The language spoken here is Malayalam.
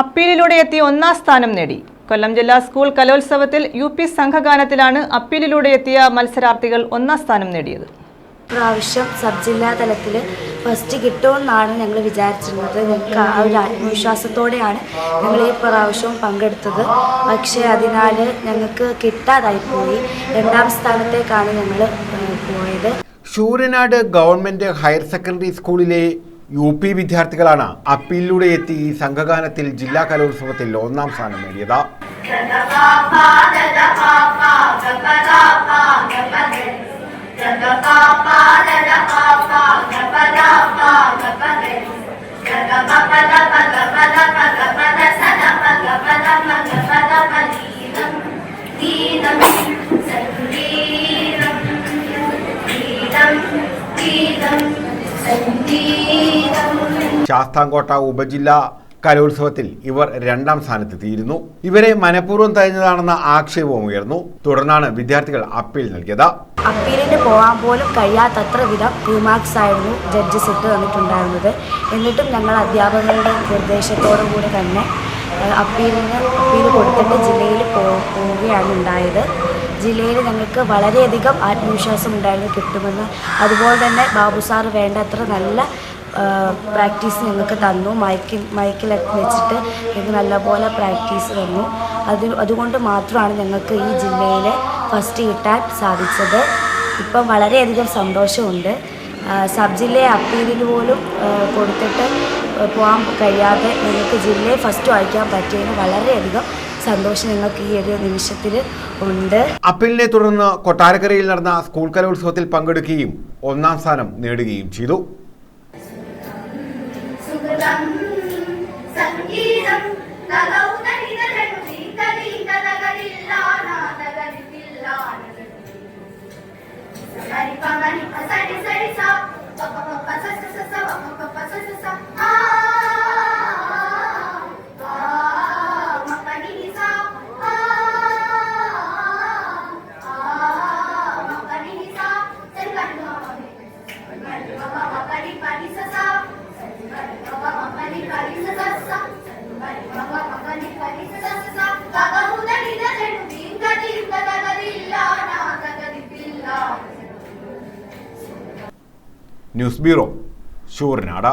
അപ്പീലിലൂടെ എത്തി ഒന്നാം സ്ഥാനം നേടി. കൊല്ലം ജില്ലാ സ്കൂൾ കലോത്സവത്തിൽ യു പി സംഘഗാനത്തിലാണ് അപ്പീലിലൂടെ എത്തിയ മത്സരാർത്ഥികൾ ഒന്നാം സ്ഥാനം നേടിയത്. പ്രാവശ്യം സബ് ജില്ലാ തലത്തിൽ ഫസ്റ്റ് കിട്ടുമെന്നാണ് ഞങ്ങൾ വിചാരിച്ചിരുന്നത്. ഞങ്ങൾക്ക് ആ ഒരു ആത്മവിശ്വാസത്തോടെയാണ് ഞങ്ങൾ ഈ പ്രാവശ്യവും പങ്കെടുത്തത്. പക്ഷേ അതിനാൽ ഞങ്ങൾക്ക് കിട്ടാതായിപ്പോയി രണ്ടാം സ്ഥാനത്തേക്കാണ് ഞങ്ങൾ പോയത്. ശൂരനാട് ഗവൺമെന്റ് ഹയർ സെക്കൻഡറി സ്കൂളിലെ യു പി വിദ്യാർത്ഥികളാണ് അപ്പീലിലൂടെ എത്തി ഈ സംഘഗാനത്തിൽ ജില്ലാ കലോത്സവത്തിൽ ഒന്നാം സ്ഥാനം നേടിയത്. ശാസ്താംകോട്ട ഉപജില്ലാ കലോത്സവത്തിൽ ഇവർ രണ്ടാം സ്ഥാനത്തെത്തിയിരുന്നു. ഇവരെ മനഃപൂർവം തഴഞ്ഞതാണെന്ന ആക്ഷേപവും ഉയർന്നു. തുടർന്നാണ് വിദ്യാർത്ഥികൾ അപ്പീൽ നൽകിയത്. അപ്പീലിന് പോകാൻ പോലും കഴിയാത്തത്ര വിധം റിമാർക്സ് ആയിരുന്നു ജഡ്ജസ് ഇട്ട് തന്നിട്ടുണ്ടായിരുന്നത്. എന്നിട്ടും ഞങ്ങൾ അധ്യാപകരുടെ നിർദ്ദേശത്തോടു കൂടി തന്നെ അപ്പീലിന് അപ്പീൽ കൊടുത്തിട്ട് ജില്ലയിൽ പോവുകയാണ് ഉണ്ടായത്. ജില്ലയിൽ ഞങ്ങൾക്ക് വളരെയധികം ആത്മവിശ്വാസം ഉണ്ടായിരുന്നു കിട്ടുമെന്ന്. അതുപോലെ തന്നെ ബാബു സാർ വേണ്ടത്ര നല്ല പ്രാക്ടീസ് ഞങ്ങൾക്ക് തന്നു. മൈക്കിൽ മൈക്കിലൊക്കെ വെച്ചിട്ട് ഞങ്ങൾക്ക് നല്ലപോലെ പ്രാക്ടീസ് തന്നു. അത് അതുകൊണ്ട് മാത്രമാണ് ഞങ്ങൾക്ക് ഈ ജില്ലയിൽ ഫസ്റ്റ് കിട്ടാൻ സാധിച്ചത്. ഇപ്പം വളരെയധികം സന്തോഷമുണ്ട്. സബ് ജില്ലയെ അപ്പീലിൽ പോലും കൊടുത്തിട്ട് പോകാൻ കഴിയാതെ ഞങ്ങൾക്ക് ജില്ലയെ ഫസ്റ്റ് വായിക്കാൻ പറ്റിയതിന് വളരെയധികം സന്തോഷം ഞങ്ങൾക്ക് ഈ ഒരു നിമിഷത്തിൽ ഉണ്ട്. അപ്പിലിനെ തുടർന്ന് കൊട്ടാരക്കരയിൽ നടന്ന സ്കൂൾ കലോത്സവത്തിൽ പങ്കെടുക്കുകയും ഒന്നാം സ്ഥാനം നേടുകയും ചെയ്തു. സുഹൃതം സംഗീതം നഗൗനഹിതരനു നീതനീതനകരില്ലാനാദകരിപ്പില്ലാനദ sari പമനി പസരി pa pa pa പപ sa sa sa സ pa pa pa sa sa ആ ന്യൂസ് ബ്യൂറോ ശൂരനാട്